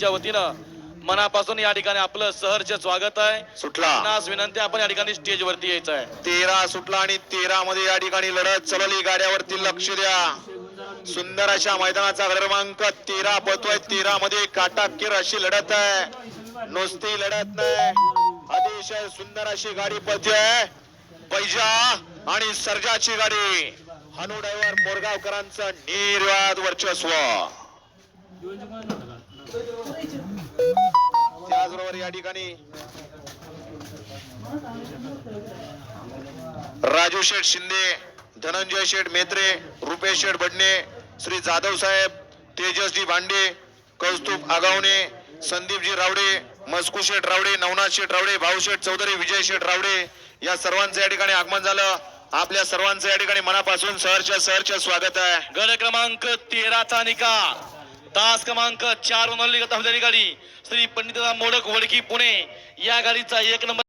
च्या वतीनं मनापासून या ठिकाणी आपलं सहर्ष स्वागत आहे. सुटला. आपणास विनंती आपण या ठिकाणी स्टेज वरती यायचं आहे. तेरा सुटला आणि तेरा मध्ये या ठिकाणी लढत चालवली गाड्यावरती लक्ष द्या. सुंदर अशा मैदानाचा क्रमांक तेरा पळतोय. तेरा मध्ये काटाकीर अशी लढत आहे. नुसती लढत नाही. अतिशय सुंदर अशी गाडी पळते पैजा आणि सर्जाची गाडी. हनु ड्रायव्हर मोरगावकरांचं निर्वाद वर्चस्व. त्याचबरोबर या ठिकाणी. राजू शेठ शिंदे धनंजय शेठ मेत्रे रुपेश शेठ बडणे श्री जाधव साहेब तेजसजी भांडे कौस्तुभ आगावणे संदीपजी रावडे मस्कू शेठ रावडे नवनाथ शेठ रावडे भाऊ शेठ चौधरी विजय शेठ रावडे या सर्वांचं या ठिकाणी आगमन झालं. आपल्या सर्वांचं या ठिकाणी मनापासून सहरच्या सहरच्या स्वागत आहे. गड क्रमांक तेराचा निकाल. तास क्रमांक चार नोंदवली धावलेली गाडी. श्री पंडितराव मोडक वडकी पुणे. या गाडीचा एक नंबर